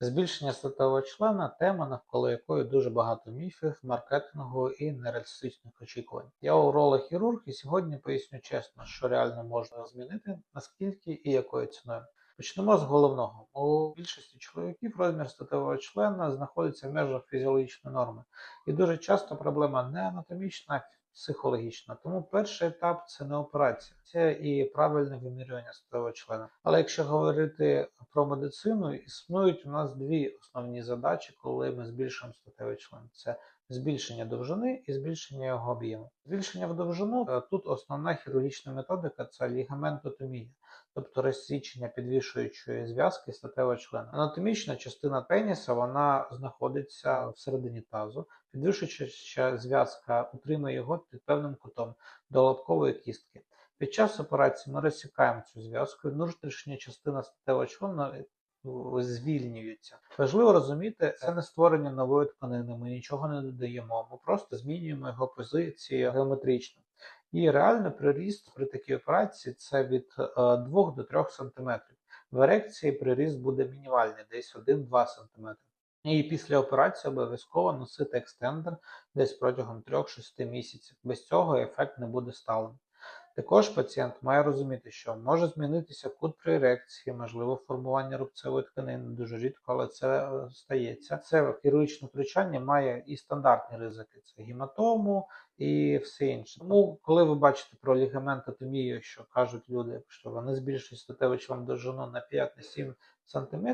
Збільшення статевого члена тема, навколо якої дуже багато міфів, маркетингу і нереалістичних очікувань. Я уролог-хірург і сьогодні поясню чесно, що реально можна змінити, наскільки і якою ціною. Почнемо з головного. У більшості чоловіків розмір статевого члена знаходиться в межах фізіологічної норми. І дуже часто проблема не анатомічна, а психологічна. Тому перший етап це не операція, це і правильне вимірювання статевого члена. Але якщо говорити про медицину, існують у нас дві основні задачі, коли ми збільшуємо статевий член. Це збільшення довжини і збільшення його об'єму. Збільшення в довжину тут основна хірургічна методика це лігаментотомія, тобто розсічення підвішуючої зв'язки статевого члена. Анатомічна частина пеніса вона знаходиться всередині тазу, підвішуюча зв'язка утримує його під певним кутом до лобкової кістки. Під час операції ми розсікаємо цю зв'язку, і внутрішня частина статевого члена звільнюються. Важливо розуміти, це не створення нової тканини, ми нічого не додаємо, ми просто змінюємо його позиції геометрично. І реальний приріст при такій операції це від 2 до 3 см. В ерекції приріст буде мінімальний, десь 1-2 см. І після операції обов'язково носити екстендер десь протягом 3-6 місяців. Без цього ефект не буде сталим. Також пацієнт має розуміти, що може змінитися кут при ерекції, можливо, формування рубцевої тканини дуже рідко, але це е, стається. Це хірургічне втручання має і стандартні ризики: це гематому і все інше. Тому, коли ви бачите про лігаментотомію, що кажуть люди, що вони збільшують статевий член довжину на 5-7 см,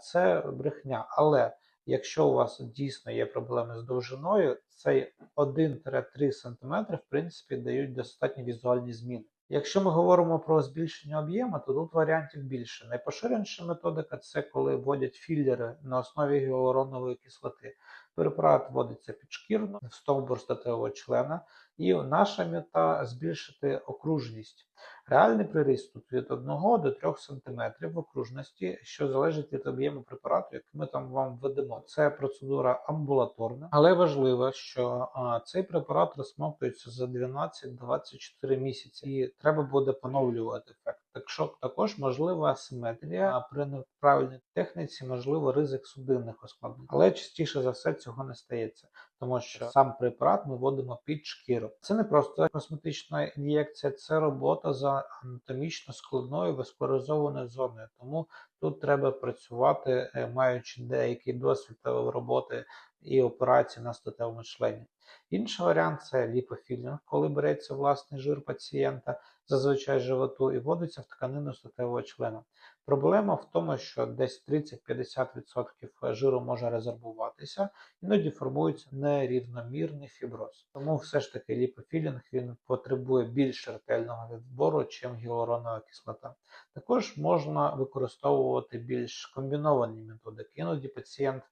це брехня. Але Якщо у вас дійсно є проблеми з довжиною, цей 1-3 см в принципі дають достатньо візуальні зміни. Якщо ми говоримо про збільшення об'єму, то тут варіантів більше. Найпоширеніша методика це коли вводять філери на основі гіалуронової кислоти. Препарат вводиться підшкірно в стовбур статевого члена, і наша мета збільшити окружність. Реальний приріст тут від 1 до 3 см в окружності, що залежить від об'єму препарату, який ми там вам введемо. Це процедура амбулаторна, але важливо, що цей препарат розсмоктується за 12-24 місяці, і треба буде поновлювати ефект. Так що також можлива асиметрія, а при неправильній техніці можливо ризик судинних ускладнень, але частіше за все цього не стається, тому що сам препарат ми вводимо під шкіру. Це не просто косметична ін'єкція, це робота за анатомічно складною васкуляризованою зоною. Тому тут треба працювати, е, маючи деякий досвід роботи і операції на статевому члені. Інший варіант це ліпофілінг, коли береться власний жир пацієнта, зазвичай животу, і вводиться в тканину статевого члена. Проблема в тому, що десь 30-50% жиру може резервуватися, іноді формується нерівномірний фіброз. Тому все ж таки ліпофілінг він потребує більш ретельного відбору, чим гіалуронова кислота. Також можна використовувати більш комбіновані методики. Іноді пацієнт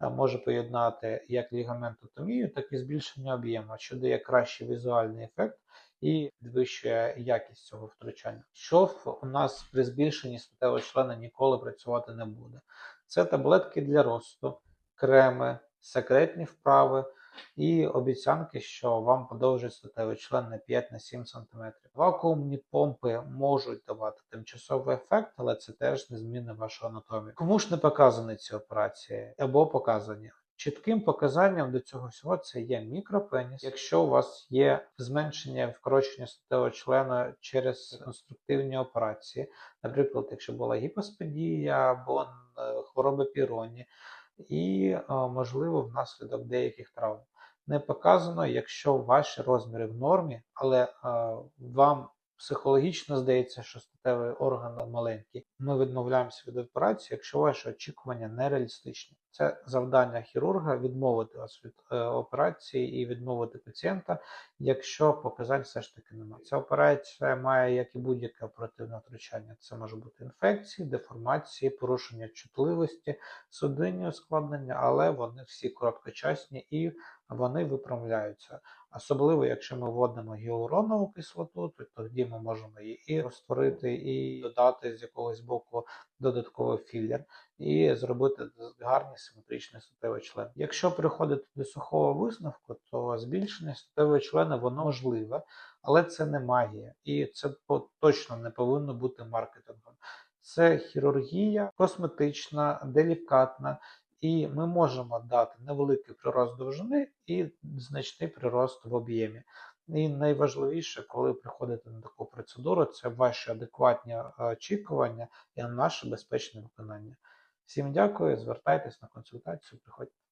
може поєднати як лігаментотомію, так і збільшення об'єму, що дає кращий візуальний ефект і підвищує якість цього втручання. Що у нас при збільшенні статевого члена ніколи працювати не буде. Це таблетки для росту, креми, секретні вправи і обіцянки, що вам подовжить статевий член на 5 на 7 см. Вакуумні помпи можуть давати тимчасовий ефект, але це теж не зміни вашу анатомію. Кому ж не показані ці операції або показані? Чітким показанням до цього всього це є мікропеніс. Якщо у вас є зменшення вкорочення статевого члена через конструктивні операції, наприклад, якщо була гіпоспедія або е, хвороби піроні, і, можливо, внаслідок деяких травм. Не показано, якщо ваші розміри в нормі, але вам психологічно здається, що статевий орган маленький. Ми відмовляємося від операції, якщо ваші очікування нереалістичні. Це завдання хірурга відмовити вас від е, операції і відмовити пацієнта, якщо показань все ж таки немає. Ця операція має, як і будь-яке оперативне втручання. Це може бути інфекції, деформації, порушення чутливості, судинні ускладнення, але вони всі короткочасні і вони виправляються. Особливо, якщо ми вводимо гіалуронову кислоту, то тоді ми можемо її і розтворити, і додати з якогось боку додатковий філер, і зробити гарний симетричний статевий член. Якщо приходити до сухого висновку, то збільшення статевого члена воно можливе, але це не магія, і це точно не повинно бути маркетингом. Це хірургія косметична, делікатна, і ми можемо дати невеликий прирост довжини і значний прирост в об'ємі. І найважливіше, коли приходите на таку процедуру, це ваші адекватні е, очікування і наше безпечне виконання. Всім дякую, звертайтесь на консультацію, приходьте.